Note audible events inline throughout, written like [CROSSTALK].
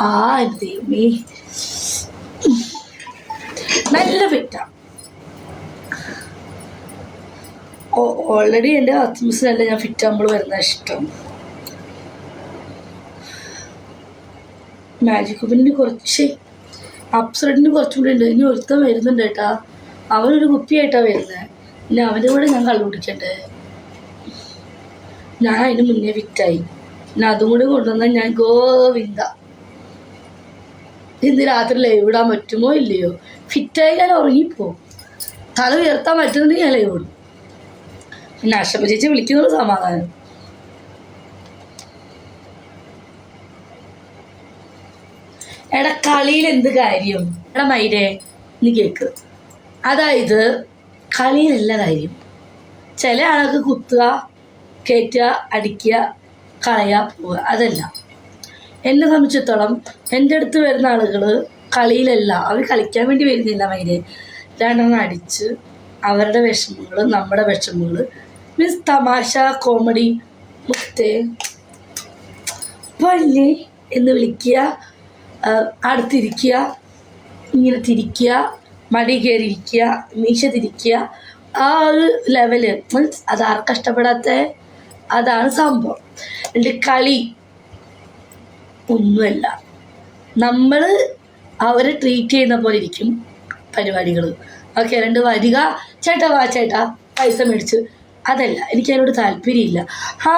ആ ദൈവമേ നല്ല ഫിറ്റാ ഓൾറെഡി എന്റെ കസ്റ്റമേഴ്സിനല്ല ഞാൻ ഫിറ്റ് ആകുമ്പോൾ വരുന്ന ഇഷ്ടം. മാജിക് കുപ്പിന് കുറച്ച് അപ്സൈഡിന് കുറച്ചും കൂടി ഉണ്ട്. ഇനി ഒരുത്തൻ വരുന്നുണ്ട് കേട്ടാ. അവനൊരു കുപ്പിയായിട്ടാണ് വരുന്നത് പിന്നെ അവന്റെ കൂടെ ഞാൻ കള്ളു കുടിക്കണ്ടേ ഞാൻ അതിന് മുന്നേ ഫിറ്റായി പിന്നെ അതും കൂടി കൊണ്ടുവന്നാൽ ഞാൻ ഗോവിന്ദ. ഇന്ന് രാത്രി ലൈവ് ഇടാൻ പറ്റുമോ ഇല്ലയോ? ഫിറ്റായി ഞാൻ ഉറങ്ങിപ്പോവും തല ഉയർത്താൻ പറ്റുന്നുണ്ടെങ്കിൽ ഞാൻ ലൈവ് ഇടും. പിന്നെ അഷമ ചേച്ചി വിളിക്കുന്നത് സമാധാനം. എടാ കളിയിൽ എന്ത് കാര്യം? എടാ മൈരെ നീ കേക്ക്. അതായത് കളിയിലല്ല കാര്യം. ചില ആൾക്ക് കുത്തുക കയറ്റുക അടിക്കുക കളയുക പോവുക അതല്ല. എന്നെ സംബന്ധിച്ചിടത്തോളം എന്റെ അടുത്ത് വരുന്ന ആളുകൾ കളിയിലല്ല. അവർ കളിക്കാൻ വേണ്ടി വരുന്നില്ല മൈരെ. രണ്ടെണ്ണം അടിച്ച് അവരുടെ വിഷമങ്ങൾ നമ്മുടെ വിഷമങ്ങൾ മീൻസ് തമാശ കോമഡി മുത്തേ പല്ലേ എന്ന് വിളിക്കുക അടുത്തിരിക്കുക ഇങ്ങനെ തിരിക്കുക മടി കയറിയിരിക്കുക മീശ തിരിക്കുക ആ ഒരു ലെവൽ മീൻസ് അത് ആർക്കും അതാണ് സംഭവം. എന്റെ കളി ഒന്നുമല്ല. നമ്മൾ അവരെ ട്രീറ്റ് ചെയ്യുന്ന പോലെ ഇരിക്കും പരിപാടികൾ ഓക്കെ രണ്ട് വരിക. ചേട്ടാ വാ ചേട്ടാ. പൈസ മേടിച്ച്. അതല്ല എനിക്ക് അതിനോട് താല്പര്യമില്ല. ആ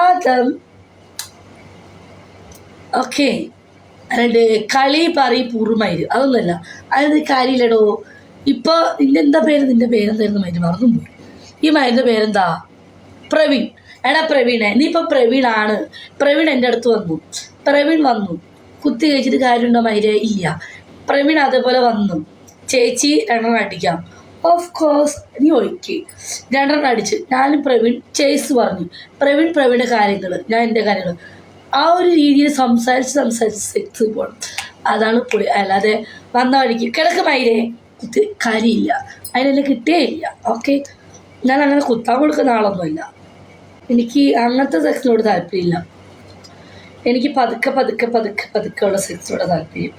ഓക്കെ. രണ്ട് കളി പറി പൂർണമയിര് അതൊന്നുമല്ല. അതായത് കാര്യമില്ലടോ. ഇപ്പോൾ നിന്റെ എന്താ പേര്? നിന്റെ പേരെന്തായിരുന്നു? മരുന്ന് മറന്നും പോയി ഈ മരുന്ന് പേരെന്താ? പ്രവീൺ. എടാ പ്രവീണേ. നീ ഇപ്പം പ്രവീണാണ്. പ്രവീൺ എന്റെ അടുത്ത് വന്നു. പ്രവീൺ വന്നു. കുത്തി കഴിച്ചിട്ട് കാര്യമുണ്ടോ മൈരെ? ഇല്ല. പ്രവീൺ അതേപോലെ വന്നു. ചേച്ചി രണ്ടെണ്ണം അടിക്കാം. ഓഫ് കോഴ്സ് നീ ഒഴിക്ക്. രണ്ടെണ്ണം അടിച്ച്. ഞാനും പ്രവീൺ ചേസ് പറഞ്ഞു. പ്രവീൺ പ്രവീണിന്റെ കാര്യങ്ങൾ ഞാൻ എന്റെ കാര്യങ്ങൾ ആ ഒരു രീതിയിൽ സംസാരിച്ച് സംസാരിച്ച് സെക്സ് പോകണം അതാണ് പൊളി അല്ലാതെ വന്ന വഴിക്ക് കിടക്ക് മൈരെ. കുത്തി കാര്യമില്ല. അതിനെല്ലാം കിട്ടേ ഇല്ല. ഓക്കെ ഞാൻ അങ്ങനെ കുത്താൻ കൊടുക്കുന്ന ആളൊന്നുമില്ല. എനിക്ക് അങ്ങനത്തെ സെക്സിനോട് താല്പര്യമില്ല. എനിക്ക് പതുക്കെ പതുക്കെ പതുക്കെ പതുക്കെ ഉള്ള സെക്സിനോട് താല്പര്യം.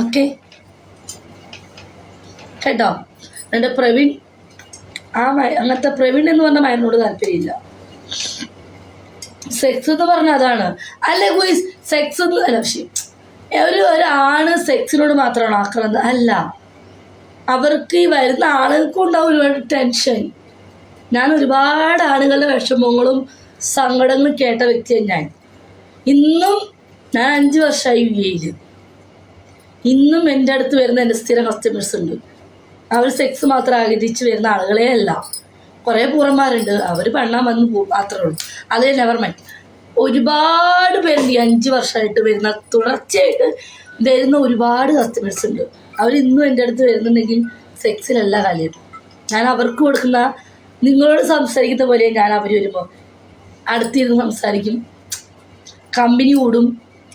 ഓക്കെ. കേട്ടോ? എന്റെ പ്രവീൺ ആ അങ്ങനത്തെ പ്രവീൺ എന്ന് പറഞ്ഞ മയനോട് താല്പര്യമില്ല. സെക്സ് എന്ന് പറഞ്ഞ അതാണ്. അല്ലേ ഗുയിസ് സെക്സ് എന്ന് അല്ല പക്ഷേ ഒരു ഒരാണ് സെക്സിനോട് മാത്രമാണ് ആക്കുന്നത് അല്ല അവർക്ക് ഈ വരുന്ന ആളുകൾക്കും ഉണ്ടാവും ഒരുപാട് ടെൻഷൻ. ഞാൻ ഒരുപാട് ആളുകളുടെ വിഷമങ്ങളും സങ്കടങ്ങളും കേട്ട വ്യക്തിയാണ് ഞാൻ. ഇന്നും ഞാൻ അഞ്ച് വർഷമായി യു എയിൽ ഇന്നും എന്റെ അടുത്ത് വരുന്ന എന്റെ സ്ഥിര കസ്റ്റമേഴ്സ് ഉണ്ട്. അവർ സെക്സ് മാത്രം ആഗ്രഹിച്ച് വരുന്ന ആളുകളെ അല്ല. കുറേ പൂർവന്മാരുണ്ട് അവർ പെണ്ണാൻ വന്ന് മാത്രമേ ഉള്ളൂ. അതേ നെവർ മൈൻഡ് ഒരുപാട് പേരുണ്ട് ഈ അഞ്ച് വർഷമായിട്ട് വരുന്ന തുടർച്ചയായിട്ട് വരുന്ന ഒരുപാട് കസ്റ്റമേഴ്സ് ഉണ്ട്. അവർ ഇന്നും എന്റെ അടുത്ത് വരുന്നുണ്ടെങ്കിൽ സെക്സിലല്ല കാര്യം ഞാൻ അവർക്ക് കൊടുക്കുന്ന നിങ്ങളോട് സംസാരിക്കുന്ന പോലെ ഞാൻ അവർ വരുമ്പോൾ അടുത്തിരുന്ന് സംസാരിക്കും. കമ്പനി കൂടും.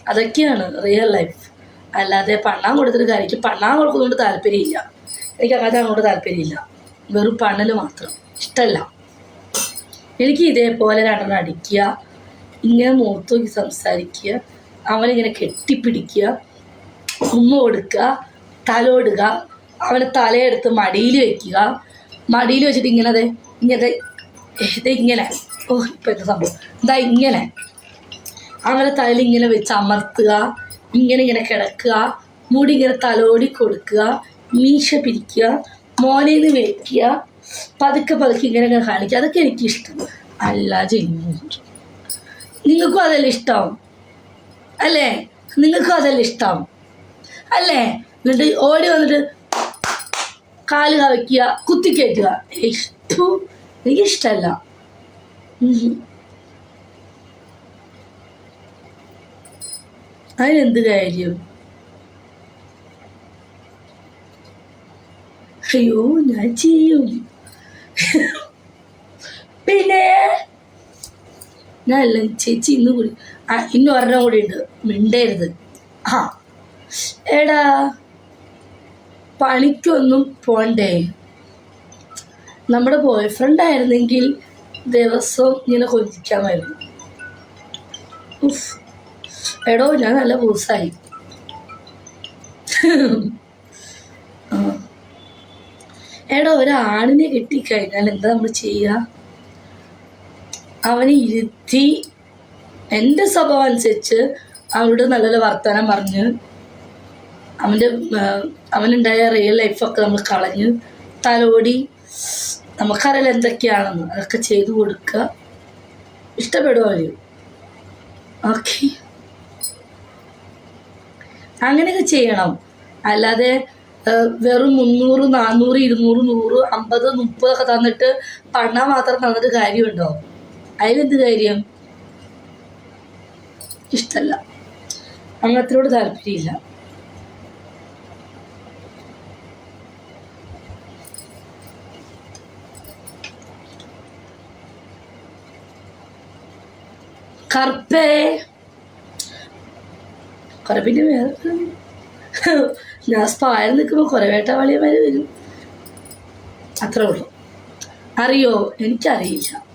അതൊക്കെയാണ് റിയൽ ലൈഫ് അല്ലാതെ പണ്ണാൻ കൊടുത്തിട്ട് കാര്യം പണ്ണാൻ കൊടുക്കുന്നതുകൊണ്ട് താല്പര്യമില്ല. എനിക്ക് അങ്ങനത്തെ അങ്ങോട്ട് താല്പര്യമില്ല. വെറും പണ്ണൽ മാത്രം. ഇഷ്ടമല്ല എനിക്ക് ഇതേപോലെ രണ്ടെണ്ണം അടിക്കുക ഇങ്ങനെ മൂത്തോക്കി സംസാരിക്കുക അവനിങ്ങനെ കെട്ടിപ്പിടിക്കുക ഉമ്മ കൊടുക്കുക തലോടുക അവനെ തലയെടുത്ത് മടിയിൽ വെക്കുക. മടിയിൽ വെച്ചിട്ട് ഇങ്ങനെ ദേ ഇങ്ങനെ ഇങ്ങനെ. ഓ ഇപ്പം എന്താ സംഭവം? എന്താ ഇങ്ങനെ. അവരെ തലയിൽ ഇങ്ങനെ വെച്ച് അമർത്തുക ഇങ്ങനെ ഇങ്ങനെ കിടക്കുക മുടി ഇങ്ങനെ തലോടി കൊടുക്കുക മീശ പിരിക്കുക മോനേന്ന് വെക്കുക പതുക്കെ പതുക്കെ ഇങ്ങനെ ഇങ്ങനെ കാണിക്കുക. അതൊക്കെ എനിക്കിഷ്ടം. അല്ല ജന്മു നിങ്ങൾക്കും അതല്ല ഇഷ്ടം? അല്ലേ? നിങ്ങൾക്കും അതല്ല ഇഷ്ടം? അല്ലേ? എന്നിട്ട് ഓടി വന്നിട്ട് കാൽ കവയ്ക്കുക കുത്തിക്കയറ്റുക ഇഷ്ടം എനിക്കിഷ്ടമല്ല. ഉം. അതിനെന്ത് കാര്യം? അയ്യോ ഞാൻ ചെയ്യും. പിന്നെ ഞാൻ എല്ലാം ചേച്ചി ഇന്ന് കൂടി ആ ഇന്ന് ഒരെണ്ണം കൂടി ഉണ്ട്. മിണ്ടരുത്. ആ. എടാ. പണിക്കൊന്നും പോണ്ടേ? നമ്മുടെ ബോയ് ഫ്രണ്ട് ആയിരുന്നെങ്കിൽ ദിവസവും ഇങ്ങനെ കൊതിക്കാമായിരുന്നു ഉഫ്. എടോ ഞാൻ നല്ല ബൂസായി. എടോ എടോ ഒരാണിനെ കിട്ടിക്കഴിഞ്ഞാൽ എന്താ നമ്മൾ ചെയ്യുക? അവനെ ഇരുത്തി എന്റെ സ്വഭാവം അനുസരിച്ച് അവനോട് നല്ല നല്ല വർത്തമാനം പറഞ്ഞ് അവന്റെ അവനുണ്ടായ റിയൽ ലൈഫൊക്കെ നമ്മൾ കളഞ്ഞ് തലോടി നമുക്കറിയില്ല എന്തൊക്കെയാണെന്ന് അതൊക്കെ ചെയ്തു കൊടുക്കുക. ഇഷ്ടപ്പെടുക ഓക്കെ അങ്ങനെയൊക്കെ ചെയ്യണം. അല്ലാതെ വെറും മുന്നൂറ് നാന്നൂറ് ഇരുന്നൂറ് നൂറ് അമ്പത് മുപ്പതൊക്കെ തന്നിട്ട് പണം മാത്രം തന്നിട്ട് കാര്യമുണ്ടോ? അതിലെന്ത് കാര്യം? ഇഷ്ടമല്ല അങ്ങനത്തിനോട് താല്പര്യമില്ല. കറുപ്പേ. കറുപ്പിന്റെ വേറെ ഞാൻ സ്പായിൽ നിൽക്കുമ്പോൾ വേട്ട വേട്ടവാളിയന്മാർ വരും. അത്രേ ഉള്ളൂ. അറിയോ? എനിക്കറിയില്ല.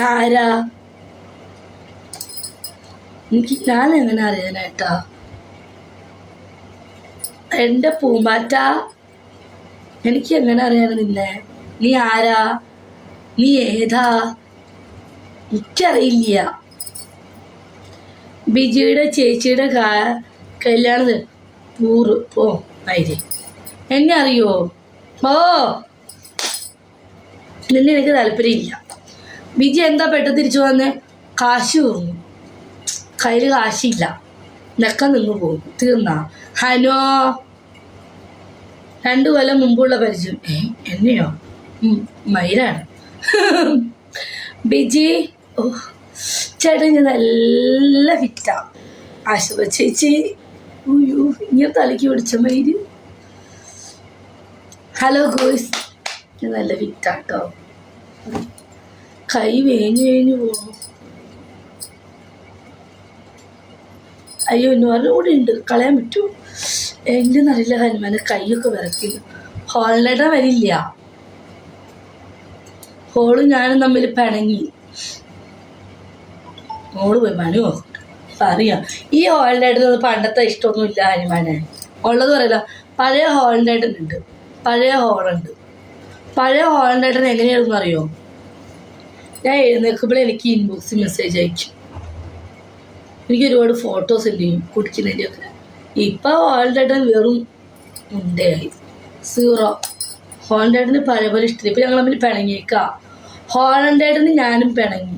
ആരാ? എനിക്ക് ഞാൻ എങ്ങനെ അറിയാനായിട്ടാ? എന്റെ പൂമ്പാറ്റ. എനിക്ക് എങ്ങനെ അറിയാൻ നിന്നെ? നീ ആരാ? നീ ഏതാ? എനിക്കറിയില്ല. ബിജിയുടെ ചേച്ചിയുടെ കാ- കല്യാണത്തിന് പൂറ് പോ എന്നെ അറിയോ? ഓ നിന്നെ എനിക്ക് താല്പര്യമില്ല. ബിജി എന്താ പെട്ടെന്ന് തിരിച്ചു വന്നേ? കാശ് തോന്നു കയ്യിൽ കാശില്ല. നെക്ക നിന്ന് പോകും. തീർന്ന? ഹനോ രണ്ടു കൊല്ലം മുമ്പുള്ള പരിചയം. എന്നെയോ? മയിലാണ്. [LAUGHS] ബിജി? ഓ ചേട്ടൻ ഞാൻ നല്ല ഫിറ്റാ ആശുപ ചേച്ചി ഇങ്ങനെ തലയ്ക്ക് പിടിച്ച മയിൽ ഹലോ ഗോയ്സ്. ഞാൻ നല്ല ഫിറ്റാട്ടോ കൈ വേഞ്ഞു വേഞ്ഞു പോകും അയ്യോ ഇന്നോരുടെ കൂടെ ഉണ്ട്. കളയാൻ പറ്റൂ? എന്റെ നല്ല ഹനുമാനെ കൈയൊക്കെ വിറക്കില്ല ഹോളിനേട്ട വരില്ല. ഹോളും ഞാനും തമ്മിൽ പിണങ്ങി. മോൾ പോയി. അറിയാം നോക്കട്ടെ ഹോളിന്റെ ഈ ഹോളിനേട്ടന് പണ്ടത്തെ ഇഷ്ടമൊന്നുമില്ല ഹനുമാനെ. ഉള്ളത് പറയല്ലോ പഴയ ഹോളിന്റെ ഉണ്ട്. പഴയ ഹോളുണ്ട് പഴയ ഹോളിന്റെ ഹോളിനേട്ടൻ എങ്ങനെയാണെന്ന് അറിയോ? ഞാൻ എഴുന്നേൽക്കുമ്പോൾ എനിക്ക് ഇൻബോക്സിൽ മെസ്സേജ് അയക്കും എനിക്ക് ഒരുപാട് ഫോട്ടോസ് ഉണ്ട് കുടിക്കുന്നതിന്റെയൊക്കെ ഇപ്പം ഹോളിഡേട്ടൻ വെറും ആയി. സീറോ ഹോളിഡേട്ടന് പല പോലെ ഇഷ്ടമില്ല. ഇപ്പം ഞങ്ങൾ തമ്മിൽ പിണങ്ങിയേക്കാം. ഹോളിഡേട്ടന് ഞാനും പിണങ്ങി.